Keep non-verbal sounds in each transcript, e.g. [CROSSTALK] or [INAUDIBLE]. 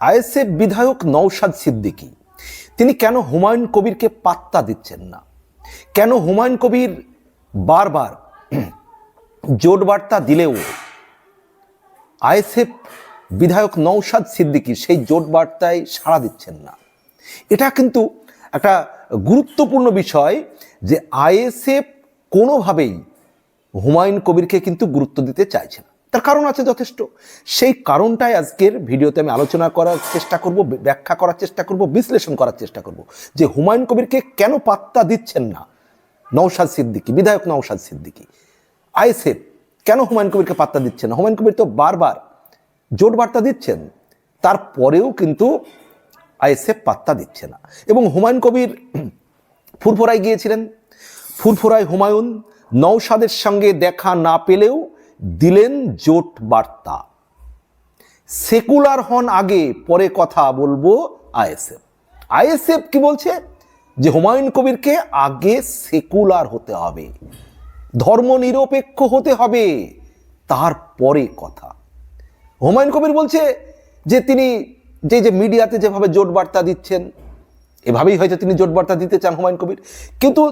ISF বিধায়ক নৌশাদ সিদ্দিকী, তিনি কেন হুমায়ুন কবিরকে পাত্তা দিচ্ছেন না? কেন হুমায়ুন কবির বারবার [CLEARS THROAT] জোট বার্তা দিলেও আইএসএফ বিধায়ক নৌশাদ সিদ্দিকী সেই জোট বার্তায় সাড়া দিচ্ছেন না? এটা কিন্তু একটা গুরুত্বপূর্ণ বিষয় যে আইএসএফ কোনোভাবেই হুমায়ুন কবিরকে কিন্তু গুরুত্ব দিতে চাইছে না। তার কারণ আছে যথেষ্ট। সেই কারণটাই আজকের ভিডিওতে আমি আলোচনা করার চেষ্টা করব ব্যাখ্যা করার চেষ্টা করব, বিশ্লেষণ করার চেষ্টা করব যে হুমায়ুন কবিরকে কেন পাত্তা দিচ্ছেন না নৌশাদ সিদ্দিকী, বিধায়ক নৌশাদ সিদ্দিকী। আইএসএফ কেন হুমায়ুন কবিরকে পাত্তা দিচ্ছেন না? হুমায়ুন কবির তো বারবার জোট বার্তা দিচ্ছেন, তারপরেও কিন্তু আইএসএফ পাত্তা দিচ্ছে না। এবং হুমায়ুন কবির [CLEARS THROAT] ফুরফুরায় গিয়েছিলেন। ফুরফুরায় হুমায়ুন নৌসাদের সঙ্গে দেখা না পেলেও দিলেন জোট বার্তা। সেকুলার হন আগে, পরে কথা বলব আইএসএফ। আইএসএফ কি বলছে? যে হুমায়ুন কবিরকে আগে সেকুলার হতে হবে, ধর্মনিরপেক্ষ হতে হবে, তারপরে কথা। হুমায়ুন কবির বলছে যে তিনি যে যে মিডিয়াতে যেভাবে জোট বার্তা দিচ্ছেন, এভাবেই হয়তো তিনি জোট বার্তা দিতে চান হুমায়ুন কবির। কিন্তু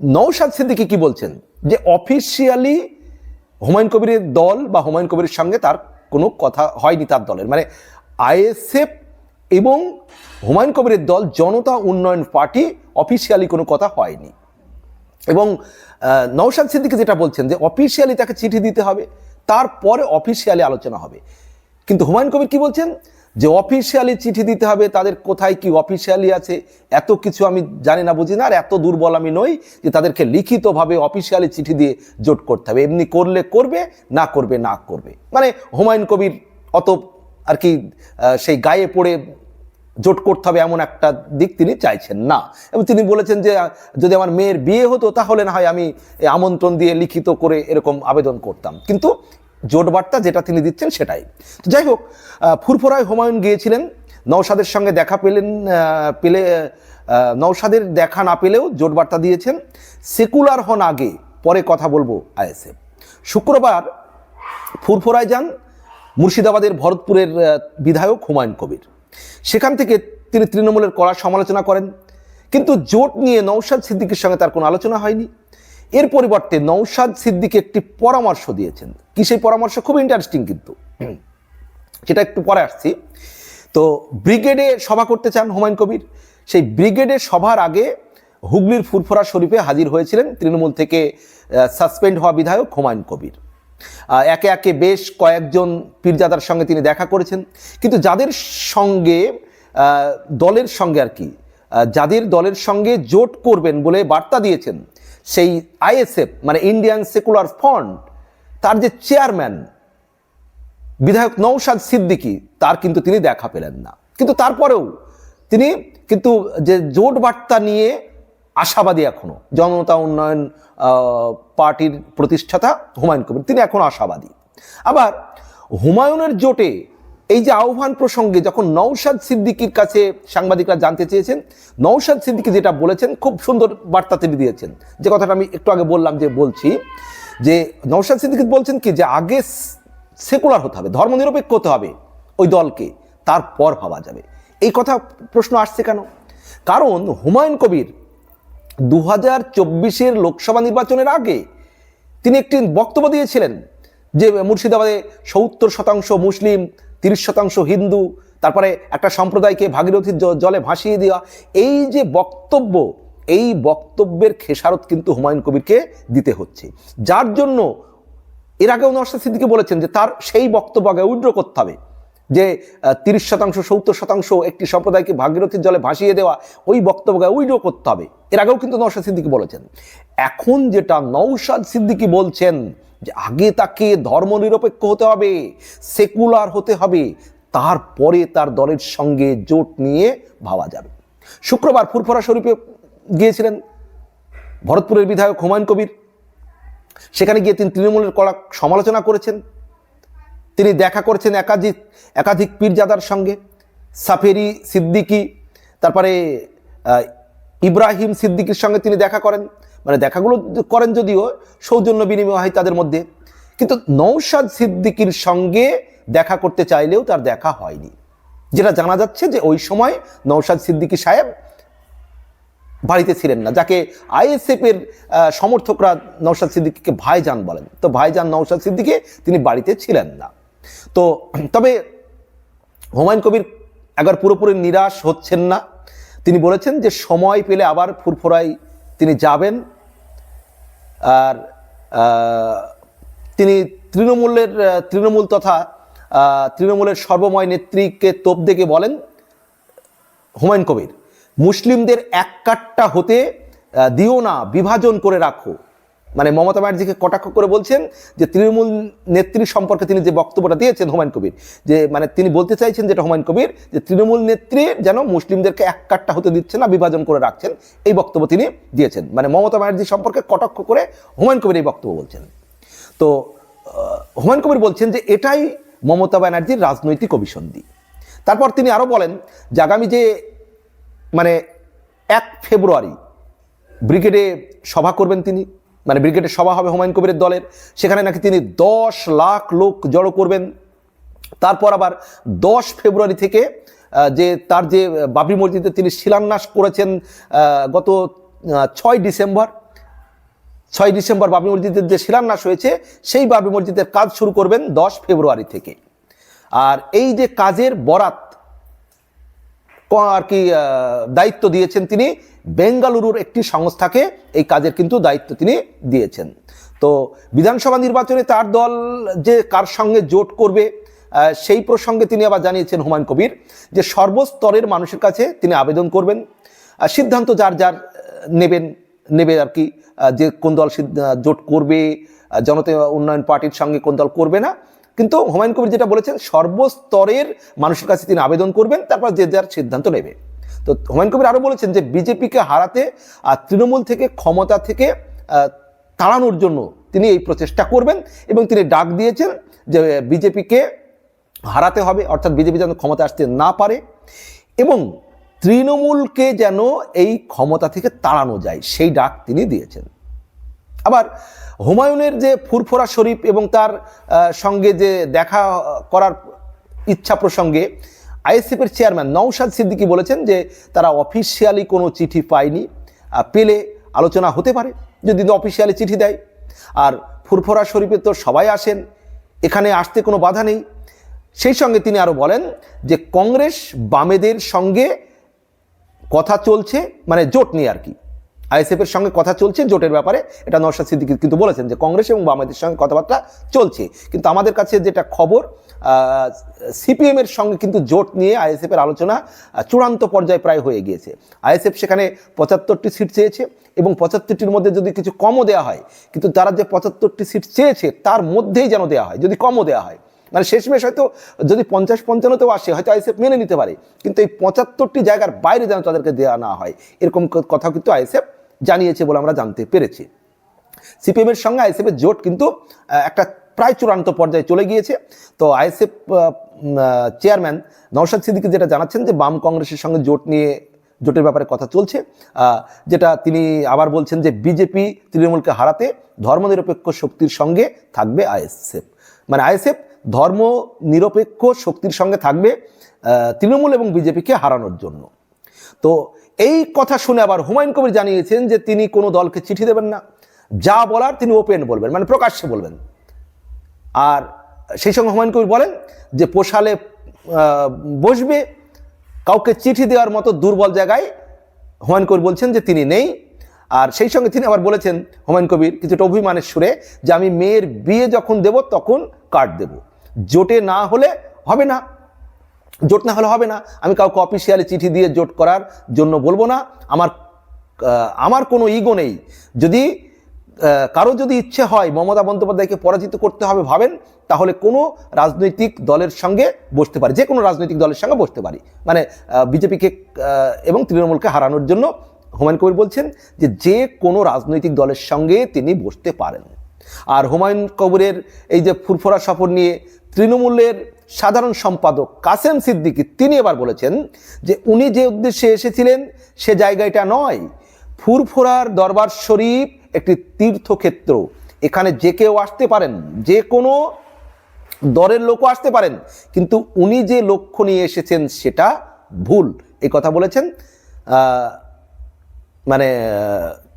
নৌসাদ সিদ্দিকি কি বলছেন? যে অফিসিয়ালি হুমায়ুন কবিরের দল বা হুমায়ুন কবিরের সঙ্গে তার কোনো কথা হয়নি তার দলের। মানে আইএসএফ এবং হুমায়ুন কবিরের দল, জনতা উন্নয়ন পার্টি অফিসিয়ালি কোনো কথা হয়নি। এবং নৌশাদ সিদ্দিকি যেটা বলছেন যে অফিসিয়ালি তাকে চিঠি দিতে হবে, তারপরে অফিসিয়ালি আলোচনা হবে। কিন্তু হুমায়ুন কবির কি বলছেন? যে অফিসিয়ালি চিঠি দিতে হবে, তাদের কোথায় কি অফিসিয়ালি আছে, এত কিছু আমি জানি না, বুঝি না, আর এত দুর্বল আমি নই যে তাদেরকে লিখিতভাবে অফিসিয়ালি চিঠি দিয়ে জোট করতে হবে। এমনি করলে করবে, না করবে না করবে। মানে হুমায়ুন কবির অত আর কি সেই গায়ে পড়ে জোট করতে হবে এমন একটা দিক তিনি চাইছেন না। এবং তিনি বলেছেন যে, যদি আমার মেয়ের বিয়ে হতো, তাহলে না হয় আমি আমন্ত্রণ দিয়ে লিখিত করে এরকম আবেদন করতাম। কিন্তু জোট বার্তা যেটা তিনি দিচ্ছেন সেটাই। তো যাই হোক ফুরফুরায় হুমায়ুন গিয়েছিলেন, নওশাদের সঙ্গে দেখা পেলেন পেলে নওশাদের দেখা না পেলেও জোট বার্তা দিয়েছেন। সেকুলার হন আগে, পরে কথা বলব আইএসএফ। শুক্রবার ফুরফুরায় যান মুর্শিদাবাদের ভরতপুরের বিধায়ক হুমায়ুন কবির। সেখান থেকে তিনি তৃণমূলের কড়া সমালোচনা করেন। কিন্তু জোট নিয়ে নৌশাদ সিদ্দিকের সঙ্গে তার কোনো আলোচনা হয়নি। এর পরিবর্তে নৌশাদ সিদ্দিক একটি পরামর্শ দিয়েছেন। কি সেই পরামর্শ? খুব ইন্টারেস্টিং কিন্তু। সেটা একটু পরে আসছি। তো ব্রিগেডে সভা করতে চান হুমায়ুন কবির। সেই ব্রিগেডে সভার আগে হুগলির ফুরফুরা শরীফে হাজির হয়েছিলেন তৃণমূল থেকে সাসপেন্ড হওয়া বিধায়ক হুমায়ুন কবির। একে একে বেশ কয়েকজন পীরজাদার সঙ্গে তিনি দেখা করেছেন। কিন্তু যাদের সঙ্গে দলের সঙ্গে আর কি যাদের দলের সঙ্গে জোট করবেন বলে বার্তা দিয়েছেন সেই আইএসএফ মানে ইন্ডিয়ান সেকুলার ফ্রন্ট তার যে চেয়ারম্যান বিধায়ক নৌশাদ সিদ্দিকী, তার কিন্তু তিনি দেখা পেলেন না। কিন্তু তারপরেও তিনি কিন্তু যে জোট বার্তা নিয়ে আশাবাদী এখনও, জনতা উন্নয়ন পার্টির প্রতিষ্ঠাতা হুমায়ুন কবির, তিনি এখনও আশাবাদী। আবার হুমায়ুনের জোটে এই যে আহ্বান প্রসঙ্গে যখন নৌশাদ সিদ্দিকির কাছে সাংবাদিকরা জানতে চেয়েছেন নৌশাদ সিদ্দিকি যেটা বলেছেন, খুব সুন্দর বার্তা তিনি দিয়েছেন। যে কথাটা আমি একটু আগে বললাম যে বলছি, যে নৌশাদ সিদ্দিকি বলছেন কি, যে আগে সেকুলার হতে হবে, ধর্মনিরপেক্ষ হতে হবে ওই দলকে, তারপর ভাবা যাবে। এই কথা প্রশ্ন আসছে কেন? কারণ হুমায়ুন কবির দু হাজার চব্বিশের লোকসভা নির্বাচনের আগে তিনি একটি বক্তব্য দিয়েছিলেন যে মুর্শিদাবাদে সত্তর শতাংশ মুসলিম তিরিশ শতাংশ হিন্দু, তারপরে একটা সম্প্রদায়কে ভাগীরথীর জলে ভাসিয়ে দেওয়া, এই যে বক্তব্য, এই বক্তব্যের খেসারত কিন্তু হুমায়ুন কবিরকে দিতে হচ্ছে। যার জন্য এর আগেও নওশাদ সিদ্দিকি বলেছেন যে তার সেই বক্তব্য আগে উইড্র করতে হবে, যে তিরিশ শতাংশ, সত্তর শতাংশ একটি সম্প্রদায়কে ভাগীরথীর জলে ভাসিয়ে দেওয়া, ওই বক্তব্যকে উইড্র করতে হবে। এর আগেও কিন্তু নওশাদ সিদ্দিকি বলেছেন। এখন যেটা নৌশাদ সিদ্দিকি বলছেন যে আগে তাকে ধর্মনিরপেক্ষ হতে হবে, সেকুলার হতে হবে, তারপরে তার দলের সঙ্গে জোট নিয়ে ভাবা যাবে। শুক্রবার ফুরফরা শরীফে গিয়েছিলেন ভরতপুরের বিধায়ক হুমায়ুন কবির। সেখানে গিয়ে তিনি তৃণমূলের কড়া সমালোচনা করেছেন। তিনি দেখা করেছেন একাধিক একাধিক পীরজাদার সঙ্গে। সাফেরি সিদ্দিকি, তারপরে ইব্রাহিম সিদ্দিকির সঙ্গে তিনি দেখা করেন। মানে দেখাগুলো করেন যদিও, সৌজন্য বিনিময় হয় তাদের মধ্যে। কিন্তু নৌশাদ সিদ্দিকির সঙ্গে দেখা করতে চাইলেও তার দেখা হয়নি। যেটা জানা যাচ্ছে যে ওই সময় নৌশাদ সিদ্দিকী সাহেব বাড়িতে ছিলেন না, যাকে আইএসএফ এর সমর্থকরা নৌশাদ সিদ্দিকীকে ভাইজান বলেন। তো ভাইজান নৌশাদ সিদ্দিকী, তিনি বাড়িতে ছিলেন না। তো, তবে হুমায়ুন কবির একবার পুরোপুরি নিরাশ হচ্ছেন না। তিনি বলেছেন যে সময় পেলে আবার ফুরফুরায় তিনি যাবেন আর তিনি তৃণমূলের, তৃণমূল তথা তৃণমূলের সর্বময় নেত্রীকে তোপ দেখে বলেন হুমায়ুন কবির, মুসলিমদের এক কাট্টা হতে দিও না, বিভাজন করে রাখো। মানে মমতা ব্যানার্জিকে কটাক্ষ করে বলছেন যে তৃণমূল নেত্রী সম্পর্কে তিনি যে বক্তব্যটা দিয়েছেন হুমায়ুন কবির, যে মানে তিনি বলতে চাইছেন যেটা হুমায়ুন কবির, যে তৃণমূল নেত্রী যেন মুসলিমদেরকে এক কাট্টা হতে দিচ্ছে না, বিভাজন করে রাখছেন, এই বক্তব্য তিনি দিয়েছেন। মানে মমতা ব্যানার্জি সম্পর্কে কটাক্ষ করে হুমায়ুন কবির এই বক্তব্য বলছেন। তো হুমায়ুন কবির বলছেন যে এটাই মমতা ব্যানার্জির রাজনৈতিক অভিসন্ধি। তারপর তিনি আরও বলেন যে আগামী যে মানে এক ফেব্রুয়ারি ব্রিগেডে সভা করবেন তিনি মানে ব্রিগেডের সভা হবে হুমায়ুন কবিরের দলের। সেখানে নাকি তিনি দশ লাখ লোক জড়ো করবেন। তারপর আবার দশ ফেব্রুয়ারি থেকে যে তার যে বাবরি মসজিদে তিনি শিলান্যাস করেছেন গত ছয় ডিসেম্বর। ছয় ডিসেম্বর বাবরি মসজিদের যে শিলান্যাস হয়েছে, সেই বাবরি মসজিদের কাজ শুরু করবেন দশ ফেব্রুয়ারি থেকে। আর এই যে কাজের বরাত আর কি দায়িত্ব দিয়েছেন তিনি। বেঙ্গালুরুর একটি সংস্থাকে এই কাজের কিন্তু দায়িত্ব তিনি দিয়েছেন। তো বিধানসভা নির্বাচনে তার দল যে কার সঙ্গে জোট করবে সেই প্রসঙ্গে তিনি আবার জানিয়েছেন হুমায়ুন কবির যে সর্বস্তরের মানুষের কাছে তিনি আবেদন করবেন সিদ্ধান্ত যার যার নেবেন, নেবে আর কি যে কোন দল জোট করবে জনতা উন্নয়ন পার্টির সঙ্গে কোন দল করবে না। কিন্তু হুমায়ুন কবির যেটা বলেছেন, সর্বস্তরের মানুষের কাছে তিনি আবেদন করবেন, তারপর যে যার সিদ্ধান্ত নেবে। তো হুমায়ুন কবির আরও বলেছেন যে, বিজেপিকে হারাতে আর তৃণমূল থেকে, ক্ষমতা থেকে তাড়ানোর জন্য তিনি এই প্রচেষ্টা করবেন এবং তিনি ডাক দিয়েছেন যে, বিজেপিকে হারাতে হবে, অর্থাৎ বিজেপি যেন ক্ষমতা আসতে না পারে এবং তৃণমূলকে যেন এই ক্ষমতা থেকে তাড়ানো যায়, সেই ডাক তিনি দিয়েছেন। আবার হুমায়ুনের যে ফুরফুরা শরীফ এবং তার সঙ্গে যে দেখা করার ইচ্ছা প্রসঙ্গে আইএসএফের চেয়ারম্যান নওশাদ সিদ্দিকী বলেছেন যে তারা অফিসিয়ালি কোনো চিঠি পায়নি। পেলে আলোচনা হতে পারে যদি অফিসিয়ালি চিঠি দেয়। আর ফুরফুরা শরীফে তো সবাই আসেন, এখানে আসতে কোনো বাধা নেই। সেই সঙ্গে তিনি আরও বলেন যে কংগ্রেস বামেদের সঙ্গে কথা চলছে মানে জোট নিয়ে আর কি। আইএসএফ এর সঙ্গে কথা চলছে, জোটের ব্যাপারে। এটা নওশাদ সিদ্দিকী কিন্তু বলেছেন যে কংগ্রেস এবং বামেদের সঙ্গে কথাবার্তা চলছে। কিন্তু আমাদের কাছে যেটা খবর সিপিএম এর সঙ্গে কিন্তু জোট নিয়ে আইএসএফ এর আলোচনা চূড়ান্ত পর্যায়ে প্রায় হয়ে গিয়েছে। আইএসএফ সেখানে পঁচাত্তরটি সিট চেয়েছে এবং পঁচাত্তরটির মধ্যে যদি কিছু কমও দেওয়া হয়, কিন্তু তারা যে পঁচাত্তরটি সিট চেয়েছে, তার মধ্যেই যেন দেওয়া হয়, যদি কমও দেওয়া হয়। মানে শেষমেশ হয়তো যদি পঞ্চাশ পঞ্চান্নতেও আসে, হয়তো আইএসএফ মেনে নিতে পারে। কিন্তু এই পঁচাত্তরটি জায়গার বাইরে যেন তাদেরকে দেওয়া না হয়, এরকম কথা কিন্তু আইএসএফ জানিয়েছে বলে আমরা জানতে পেরেছি। সিপিএমের সঙ্গে আইএসএফের জোট কিন্তু একটা প্রায় চূড়ান্ত পর্যায়ে চলে গিয়েছে। তো আইএসএফ চেয়ারম্যান নওশাদ সিদ্দিকী যেটা জানাচ্ছেন যে বাম কংগ্রেসের সঙ্গে জোট নিয়ে, জোটের ব্যাপারে কথা চলছে যেটা তিনি আবার বলছেন যে বিজেপি তৃণমূলকে হারাতে ধর্মনিরপেক্ষ শক্তির সঙ্গে থাকবে আইএসএফ। মানে আইএসএফ ধর্ম নিরপেক্ষ শক্তির সঙ্গে থাকবে তৃণমূল এবং বিজেপিকে হারানোর জন্য। তো এই কথা শুনে আবার হুমায়ুন কবির জানিয়েছেন যে তিনি কোনো দলকে চিঠি দেবেন না। যা বলার তিনি ওপেন বলবেন মানে প্রকাশ্যে বলবেন। আর সেই সঙ্গে হুমায়ুন কবির বলেন যে পোষালে বসবে, কাউকে চিঠি দেওয়ার মতো দুর্বল জায়গায় হুমায়ুন কবির বলছেন যে তিনি নেই। আর সেই সঙ্গে তিনি আবার বলেছেন হুমায়ুন কবির কিছুটা অভিমানের সুরে যে আমি মেয়ের বিয়ে যখন দেব তখন কার্ড দেব। জোটে না হলে হবে না। জোট না হলে হবে না। আমি কাউকে অফিসিয়ালি চিঠি দিয়ে জোট করার জন্য বলব না। আমার আমার কোনো ইগো নেই। যদি কারও যদি ইচ্ছে হয় মমতা বন্দ্যোপাধ্যায়কে পরাজিত করতে হবে ভাবেন, তাহলে কোনো রাজনৈতিক দলের সঙ্গে বসতে পারে। যে কোনো রাজনৈতিক দলের সঙ্গে বসতে পারি। মানে বিজেপিকে এবং তৃণমূলকে হারানোর জন্য হুমায়ুন কবির বলছেন যে যে কোনো রাজনৈতিক দলের সঙ্গে তিনি বসতে পারেন। আর হুমায়ুন কবিরের এই যে ফুরফুরা সফর নিয়ে তৃণমূলের সাধারণ সম্পাদক কাসেম সিদ্দিকী, তিনি এবার বলেছেন যে উনি যে উদ্দেশ্যে এসেছিলেন, সে জায়গাটা নয়। ফুরফুরার দরবার শরীফ একটি তীর্থক্ষেত্র। এখানে যে কেউ আসতে পারেন, যে কোনো দরের লোকও আসতে পারেন, কিন্তু উনি যে লক্ষ্য নিয়ে এসেছেন, সেটা ভুল। এই কথা বলেছেন মানে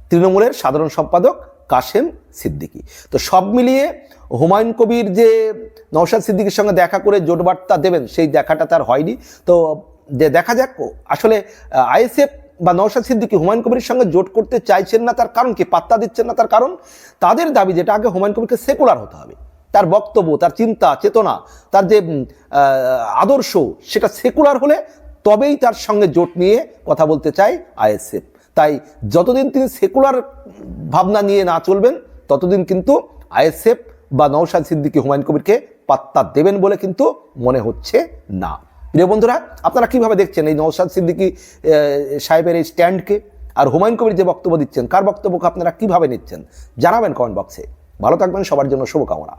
তৃণমূলের সাধারণ সম্পাদক কাশেম সিদ্দিকী। তো সব মিলিয়ে হুমায়ুন কবির যে নওশাদ সিদ্দিকীর সঙ্গে দেখা করে জোট বার্তা দেবেন, সেই দেখাটা তার হয়নি। তো, যে দেখা যাক, আসলে আইএসএফ বা নওশাদ সিদ্দিকী হুমায়ুন কবিরের সঙ্গে জোট করতে চাইছেন না তার কারণ কি? পাত্তা দিচ্ছেন না তার কারণ? তাদের দাবি যেটা, আগে হুমায়ুন কবিরকে সেকুলার হতে হবে। তার বক্তব্য, তার চিন্তা, চেতনা, তার যে আদর্শ, সেটা সেকুলার হলে তবেই তার সঙ্গে জোট নিয়ে কথা বলতে চায় আইএসএফ। তাই যতদিন তিনি সেকুলার ভাবনা নিয়ে না চলবেন, ততদিন কিন্তু আইএসএফ বা নওশাদ সিদ্দিকি হুমায়ুন কবিরকে পাত্তা দেবেন বলে কিন্তু মনে হচ্ছে না। প্রিয় বন্ধুরা, আপনারা কীভাবে দেখছেন এই নওশাদ সিদ্দিকি সাহেবের এই স্ট্যান্ডকে আর হুমায়ুন কবির যে বক্তব্য দিচ্ছেন, কার বক্তব্যকে আপনারা কীভাবে নিচ্ছেন জানাবেন কমেন্ট বক্সে। ভালো থাকবেন, সবার জন্য শুভকামনা।